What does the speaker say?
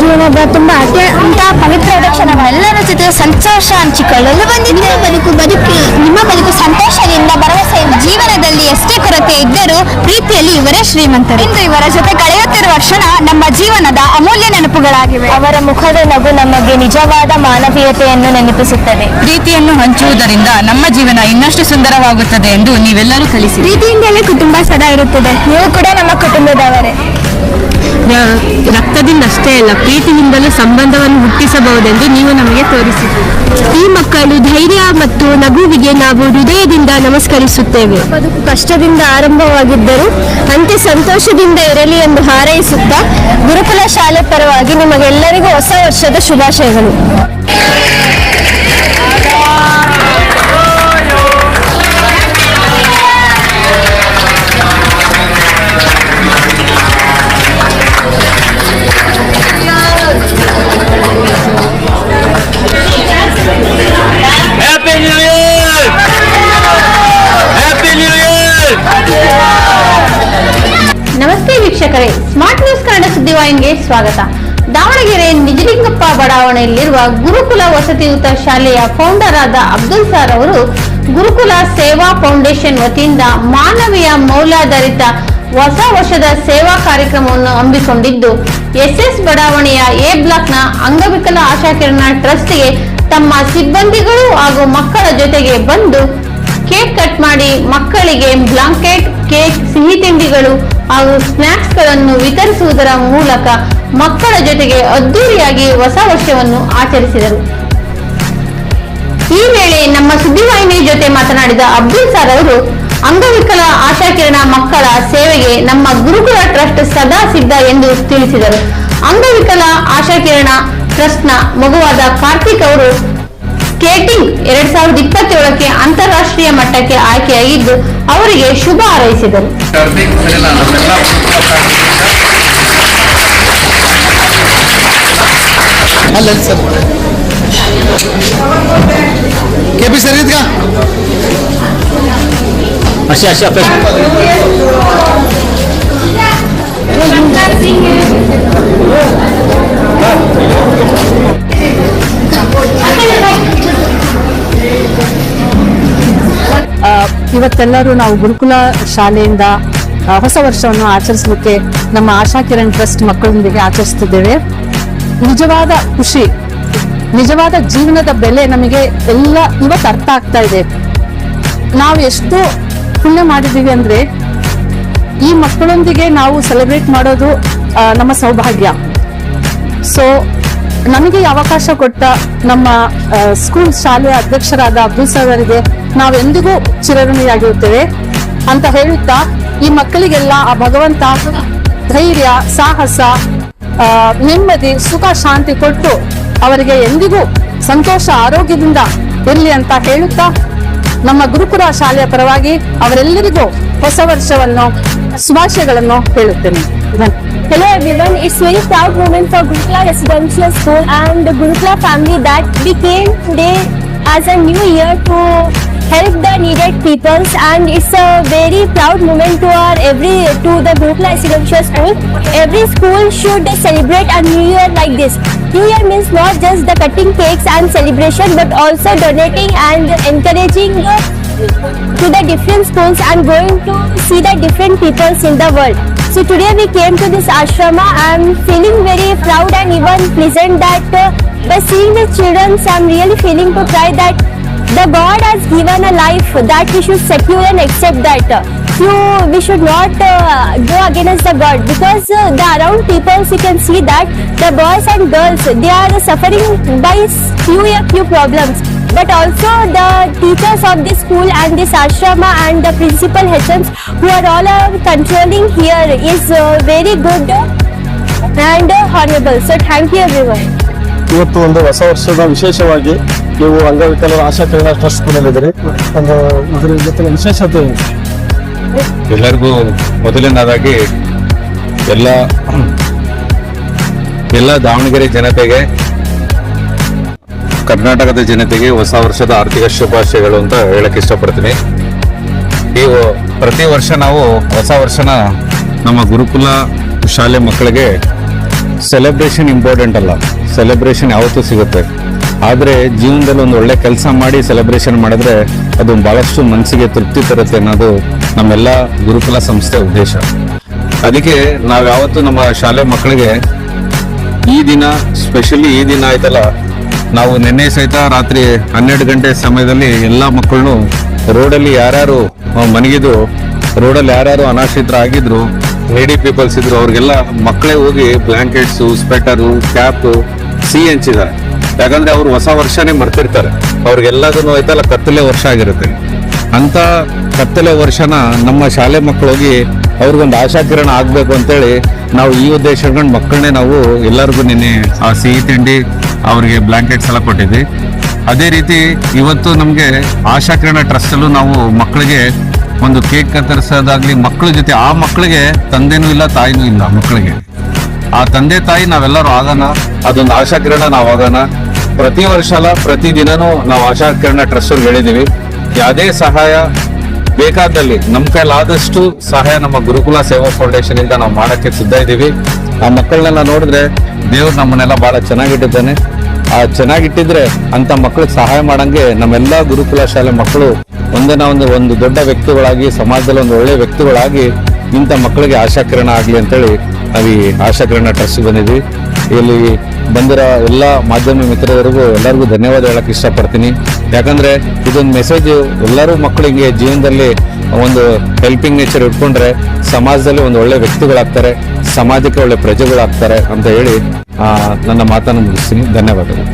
ಜೀವನದ ತುಂಬಾ ಅತ್ಯಂತ ಪವಿತ್ರದ ಎಲ್ಲರ ಜೊತೆ ಸಂತೋಷ ಹಂಚಿಕೊಳ್ಳಲು ಬಂದಿದ್ದೆ ಬದುಕು ಬದುಕಿ ನಿಮ್ಮ ಬದುಕು ಸಂತೋಷದಿಂದ ಭರವಸೆ ಜೀವನದಲ್ಲಿ ಎಷ್ಟೇ ಕೊರತೆ ಇದ್ದರೂ ಪ್ರೀತಿಯಲ್ಲಿ ಇವರೇ ಶ್ರೀಮಂತರು. ಇಂದು ಇವರ ಜೊತೆ ಕಳೆಯುತ್ತಿರುವ ಕ್ಷಣ ನಮ್ಮ ಜೀವನದ ಅಮೂಲ್ಯ ನೆನಪುಗಳಾಗಿವೆ. ಅವರ ಮುಖದ ನಗು ನಮಗೆ ನಿಜವಾದ ಮಾನವೀಯತೆಯನ್ನು ನೆನಪಿಸುತ್ತದೆ. ಪ್ರೀತಿಯನ್ನು ಹಂಚುವುದರಿಂದ ನಮ್ಮ ಜೀವನ ಇನ್ನಷ್ಟು ಸುಂದರವಾಗುತ್ತದೆ ಎಂದು ನೀವೆಲ್ಲರೂ ಕಲಿಸಿ ಪ್ರೀತಿಯಿಂದಲೇ ಕುಟುಂಬ ಸದಾ ಇರುತ್ತದೆ. ನೀವು ಕೂಡ ನಮ್ಮ ಕುಟುಂಬದವರೇ. ರಕ್ತದಿಂದ ಅಷ್ಟೇ ಅಲ್ಲ ಪ್ರೀತಿಯಿಂದಲೂ ಸಂಬಂಧವನ್ನು ಹುಟ್ಟಿಸಬಹುದೆಂದು ನೀವು ನಮಗೆ ತೋರಿಸಿದ್ದೀರಿ ಈ ಮಕ್ಕಳು ಧೈರ್ಯ ಮತ್ತು ನಗುವಿಗೆ ನಾವು ಹೃದಯದಿಂದ ನಮಸ್ಕರಿಸುತ್ತೇವೆ. ಬದುಕು ಕಷ್ಟದಿಂದ ಆರಂಭವಾಗಿದ್ದರೂ ಅಂತೆ ಸಂತೋಷದಿಂದ ಇರಲಿ ಎಂದು ಹಾರೈಸುತ್ತಾ ಗುರುಕುಲ ಶಾಲೆ ಪರವಾಗಿ ನಿಮಗೆಲ್ಲರಿಗೂ ಹೊಸ ವರ್ಷದ ಶುಭಾಶಯಗಳು. ವೀಕ್ಷಕರೇ ಸ್ಮಾರ್ಟ್ ನ್ಯೂಸ್ ಕನ್ನಡ ಸುದ್ದಿವಾಹಿನಿಗೆ ಸ್ವಾಗತ. ದಾವಣಗೆರೆ ನಿಜಲಿಂಗಪ್ಪ ಬಡಾವಣೆಯಲ್ಲಿರುವ ಗುರುಕುಲ ವಸತಿಯುತ ಶಾಲೆಯ ಫೌಂಡರ್ ಆದ ಅಬ್ದುಲ್ ಸಾರ್ ಅವರು ಗುರುಕುಲ ಸೇವಾ ಫೌಂಡೇಶನ್ ವತಿಯಿಂದ ಮಾನವೀಯ ಮೌಲ್ಯಾಧಾರಿತ ಹೊಸ ವರ್ಷದ ಸೇವಾ ಕಾರ್ಯಕ್ರಮವನ್ನು ಹಮ್ಮಿಕೊಂಡಿದ್ದು, ಎಸ್ಎಸ್ ಬಡಾವಣೆಯ ಎ ಬ್ಲಾಕ್ನ ಅಂಗವಿಕಲ ಆಶಾಕಿರಣ ಟ್ರಸ್ಟ್ಗೆ ತಮ್ಮ ಸಿಬ್ಬಂದಿಗಳು ಹಾಗೂ ಮಕ್ಕಳ ಜೊತೆಗೆ ಬಂದು ಕೇಕ್ ಕಟ್ ಮಾಡಿ ಮಕ್ಕಳಿಗೆ ಬ್ಲಾಂಕೆಟ್, ಕೇಕ್, ಸಿಹಿ ತಿಂಡಿಗಳು ಹಾಗೂ ಸ್ನಾಕ್ಸ್ಗಳನ್ನು ವಿತರಿಸುವುದರ ಮೂಲಕ ಮಕ್ಕಳ ಜೊತೆಗೆ ಅದ್ದೂರಿಯಾಗಿ ಹೊಸ ವರ್ಷವನ್ನು ಆಚರಿಸಿದರು. ಈ ವೇಳೆ ನಮ್ಮ ಸುದ್ದಿವಾಹಿನಿ ಜೊತೆ ಮಾತನಾಡಿದ ಅಬ್ದುಲ್ ಸರ್ ಅವರು, ಅಂಗವಿಕಲ ಆಶಾಕಿರಣ ಮಕ್ಕಳ ಸೇವೆಗೆ ನಮ್ಮ ಗುರುಕುಲ ಟ್ರಸ್ಟ್ ಸದಾ ಸಿದ್ಧ ಎಂದು ತಿಳಿಸಿದರು. ಅಂಗವಿಕಲ ಆಶಾಕಿರಣ ಟ್ರಸ್ಟ್ನ ಮಗುವಾದ ಕಾರ್ತಿಕ್ ಅವರು ಸ್ಕೇಟಿಂಗ್ ಎರಡ್ ಸಾವಿರದ ಇಪ್ಪತ್ತೇಳಕ್ಕೆ ಅಂತಾರಾಷ್ಟ್ರೀಯ ಮಟ್ಟಕ್ಕೆ ಆಯ್ಕೆಯಾಗಿದ್ದು ಅವರಿಗೆ ಶುಭ ಹಾರೈಸಿದರು. ಇವತ್ತೆಲ್ಲರೂ ನಾವು ಗುರುಕುಲ ಶಾಲೆಯಿಂದ ಹೊಸ ವರ್ಷವನ್ನು ಆಚರಿಸಲಿಕ್ಕೆ ನಮ್ಮ ಆಶಾ ಕಿರಣ್ ಟ್ರಸ್ಟ್ ಮಕ್ಕಳೊಂದಿಗೆ ಆಚರಿಸುತ್ತಿದ್ದೇವೆ ನಿಜವಾದ ಖುಷಿ, ನಿಜವಾದ ಜೀವನದ ಬೆಲೆ ನಮಗೆ ಎಲ್ಲ ಇವತ್ತು ಅರ್ಥ ಆಗ್ತಾ ಇದೆ. ನಾವು ಎಷ್ಟು ಪುಣ್ಯ ಮಾಡಿದ್ದೀವಿ ಅಂದ್ರೆ, ಈ ಮಕ್ಕಳೊಂದಿಗೆ ನಾವು ಸೆಲೆಬ್ರೇಟ್ ಮಾಡೋದು ನಮ್ಮ ಸೌಭಾಗ್ಯ. ಸೊ ನಮಗೆ ಅವಕಾಶ ಕೊಟ್ಟ ನಮ್ಮ ಸ್ಕೂಲ್ ಶಾಲೆಯ ಅಧ್ಯಕ್ಷರಾದ ಅಬ್ದುಲ್ ಸರ್ ಅವರಿಗೆ ನಾವೆಂದಿಗೂ ಚಿರಋಣಿಯಾಗಿರುತ್ತೇವೆ ಅಂತ ಹೇಳುತ್ತಾ ಈ ಮಕ್ಕಳಿಗೆಲ್ಲ ಆ ಭಗವಂತ ಧೈರ್ಯ ಸಾಹಸ ನೆಮ್ಮದಿ ಸುಖ ಶಾಂತಿ ಕೊಟ್ಟು ಅವರಿಗೆ ಎಂದಿಗೂ ಸಂತೋಷ ಆರೋಗ್ಯದಿಂದ ಇರಲಿ ಅಂತ ಹೇಳುತ್ತಾ ನಮ್ಮ ಗುರುಕುಲ ಶಾಲೆಯ ಪರವಾಗಿ ಅವರೆಲ್ಲರಿಗೂ ಹೊಸ ವರ್ಷವನ್ನು ಶುಭಾಶಯಗಳನ್ನು ಹೇಳುತ್ತೇನೆ. Hello everyone, it's very proud moment for Gurukula Residential School and the Gurukula family that we came today as a new year to help the needed peoples and it's a very proud moment to our every to the Gurukula Residential School. Every school should celebrate a new year like this. New year means not just the cutting cakes and celebration but also donating and encouraging to the different schools and going to see the different peoples in the world. So today we came to this ashrama. I'm feeling very proud and even pleasant that uh, by seeing the children, I'm really feeling to cry that the God has given a life that we should secure and accept that. Uh, You, we should not uh, go against the God because uh, the around people you can see that the boys and girls they are suffering by few few problems but also the teachers of this school and this ashrama and the principal HMs who are all uh, controlling here is uh, very good and uh, honorable. So thank you everyone. ಇವತ್ತು ಒಂದು ಹೊಸ ವರ್ಷದ ವಿಶೇಷವಾಗಿ ನೀವು ಅಂಗವಿಕಲರ ಆಶಾ trust ಬಂದಿದ್ದೀರಿ ಒಂದು ಇದರ ಜೊತೆ ವಿಶೇಷತೆ? ಎಲ್ಲರಿಗೂ ಮೊದಲನೇದಾಗಿ ಎಲ್ಲ ಎಲ್ಲ ದಾವಣಗೆರೆ ಜನತೆಗೆ, ಕರ್ನಾಟಕದ ಜನತೆಗೆ ಹೊಸ ವರ್ಷದ ಆರ್ಥಿಕ ಶುಭಾಶಯಗಳು ಅಂತ ಹೇಳಕ್ ಇಷ್ಟಪಡ್ತೀನಿ. ಈ ಪ್ರತಿ ವರ್ಷ ನಾವು ಹೊಸ ವರ್ಷನ ನಮ್ಮ ಗುರುಕುಲ ಶಾಲೆ ಮಕ್ಕಳಿಗೆ ಸೆಲೆಬ್ರೇಷನ್ ಇಂಪಾರ್ಟೆಂಟ್ ಅಲ್ಲ. ಸೆಲೆಬ್ರೇಷನ್ ಯಾವತ್ತೂ ಸಿಗುತ್ತೆ. ಆದರೆ ಜೀವನದಲ್ಲಿ ಒಂದು ಒಳ್ಳೆ ಕೆಲಸ ಮಾಡಿ ಸೆಲೆಬ್ರೇಷನ್ ಮಾಡಿದ್ರೆ ಅದು ಬಹಳಷ್ಟು ಮನಸ್ಸಿಗೆ ತೃಪ್ತಿ ತರುತ್ತೆ ಅನ್ನೋದು ನಮ್ಮೆಲ್ಲ ಗುರುಕುಲ ಸಂಸ್ಥೆ ಉದ್ದೇಶ. ಅದಕ್ಕೆ ನಾವು ಯಾವತ್ತು ನಮ್ಮ ಶಾಲೆ ಮಕ್ಕಳಿಗೆ ಈ ದಿನ ಸ್ಪೆಷಲಿ ಈ ದಿನ ಆಯ್ತಲ್ಲ, ನಾವು ನಿನ್ನೆ ಸಹಿತ ರಾತ್ರಿ ಹನ್ನೆರಡು ಗಂಟೆ ಸಮಯದಲ್ಲಿ ಎಲ್ಲ ಮಕ್ಕಳನ್ನು ರೋಡಲ್ಲಿ ಯಾರ್ಯಾರು ಮನಗಿದ್ರು ರೋಡಲ್ಲಿ ಯಾರ್ಯಾರು ಅನಾಶ್ರಿತರಾಗಿದ್ರು ಲೇಡಿ ಪೀಪಲ್ಸ್ ಇದ್ರು, ಅವ್ರಿಗೆಲ್ಲ ಮಕ್ಕಳೇ ಹೋಗಿ ಬ್ಲಾಂಕೆಟ್ಸು ಸ್ವೆಟರು ಕ್ಯಾಪ್ ಸಿಹಿ ಹಂಚಿದ್ದಾರೆ. ಯಾಕಂದ್ರೆ ಅವ್ರು ಹೊಸ ವರ್ಷನೇ ಮರ್ತಿರ್ತಾರೆ. ಅವ್ರಿಗೆಲ್ಲದನ್ನು ಆಯ್ತಲ್ಲ, ಕತ್ತಲೆ ವರ್ಷ ಆಗಿರುತ್ತೆ. ಅಂತ ಕತ್ತಲೆ ವರ್ಷನ ನಮ್ಮ ಶಾಲೆ ಮಕ್ಕಳು ಹೋಗಿ ಅವ್ರಿಗೊಂದು ಆಶಾಕಿರಣ ಆಗ್ಬೇಕು ಅಂತೇಳಿ ನಾವು ಈ ಉದ್ದೇಶ ಇಟ್ಕೊಂಡು ಮಕ್ಕಳನ್ನೇ ನಾವು ಎಲ್ಲರಿಗೂ ನಿನ್ನೆ ಆ ಸಿಹಿ ತಿಂಡಿ ಅವ್ರಿಗೆ ಬ್ಲಾಂಕೆಟ್ಸ್ ಎಲ್ಲ ಕೊಟ್ಟಿದ್ವಿ. ಅದೇ ರೀತಿ ಇವತ್ತು ನಮಗೆ ಆಶಾಕಿರಣ ಟ್ರಸ್ಟಲ್ಲೂ ನಾವು ಮಕ್ಕಳಿಗೆ ಒಂದು ಕೇಕ್ ಕತ್ತರಿಸೋದಾಗ್ಲಿ ಮಕ್ಕಳ ಜೊತೆ, ಆ ಮಕ್ಕಳಿಗೆ ತಂದೆನೂ ಇಲ್ಲ, ತಾಯಿನೂ ಇಲ್ಲ ಮಕ್ಕಳಿಗೆ. ಆ ತಂದೆ ತಾಯಿ ನಾವೆಲ್ಲರೂ ಆಗೋಣ, ಅದೊಂದು ಆಶಾಕಿರಣ ನಾವು ಆಗೋಣ ಪ್ರತಿ ವರ್ಷ ಅಲ್ಲ, ಪ್ರತಿ ದಿನನೂ ನಾವು ಆಶಾಕಿರಣ ಟ್ರಸ್ಟ್ ಅವ್ರಿಗೆ ಹೇಳಿದೀವಿ. ಯಾವುದೇ ಸಹಾಯ ಬೇಕಾದಲ್ಲಿ ನಮ್ಮ ಕೈಲಾದಷ್ಟು ಸಹಾಯ ನಮ್ಮ ಗುರುಕುಲ ಸೇವಾ ಫೌಂಡೇಶನ್ ಇಂದ ನಾವು ಮಾಡೋಕ್ಕೆ ಸಿದ್ಧ ಇದ್ದೀವಿ ಆ ಮಕ್ಕಳನ್ನೆಲ್ಲ ನೋಡಿದ್ರೆ ದೇವ್ರು ನಮ್ಮನ್ನೆಲ್ಲ ಬಹಳ ಚೆನ್ನಾಗಿಟ್ಟಿದ್ದಾನೆ. ಆ ಚೆನ್ನಾಗಿಟ್ಟಿದ್ರೆ ಅಂತ ಮಕ್ಕಳಿಗೆ ಸಹಾಯ ಮಾಡಂಗೆ ನಮ್ಮೆಲ್ಲ ಗುರುಕುಲ ಶಾಲೆ ಮಕ್ಕಳು ಒಂದೇ ಒಂದು ಒಂದು ದೊಡ್ಡ ವ್ಯಕ್ತಿಗಳಾಗಿ, ಸಮಾಜದಲ್ಲಿ ಒಂದು ಒಳ್ಳೆ ವ್ಯಕ್ತಿಗಳಾಗಿ ಇಂಥ ಮಕ್ಕಳಿಗೆ ಆಶಾಕಿರಣ ಆಗಲಿ ಅಂತೇಳಿ ನಾವು ಈ ಆಶಾಕಿರಣ ಟ್ರಸ್ಟ್ ಬಂದಿದ್ವಿ. ಇಲ್ಲಿ ಬಂದಿರೋ ಎಲ್ಲ ಮಾಧ್ಯಮ ಮಿತ್ರರಿಗೂ ಎಲ್ಲರಿಗೂ ಧನ್ಯವಾದ ಹೇಳಕ್ಕೆ ಇಷ್ಟಪಡ್ತೀನಿ. ಯಾಕಂದರೆ ಇದೊಂದು ಮೆಸೇಜ್ ಎಲ್ಲರೂ ಮಕ್ಕಳಿಗೆ ಜೀವನದಲ್ಲಿ ಒಂದು ಹೆಲ್ಪಿಂಗ್ ನೇಚರ್ ಇಟ್ಕೊಂಡ್ರೆ ಸಮಾಜದಲ್ಲಿ ಒಂದು ಒಳ್ಳೆ ವ್ಯಕ್ತಿಗಳಾಗ್ತಾರೆ, ಸಮಾಜಕ್ಕೆ ಒಳ್ಳೆ ಪ್ರಜೆಗಳಾಗ್ತಾರೆ ಅಂತ ಹೇಳಿ ನನ್ನ ಮಾತನ್ನು ಮುಗಿಸ್ತೀನಿ. ಧನ್ಯವಾದಗಳು.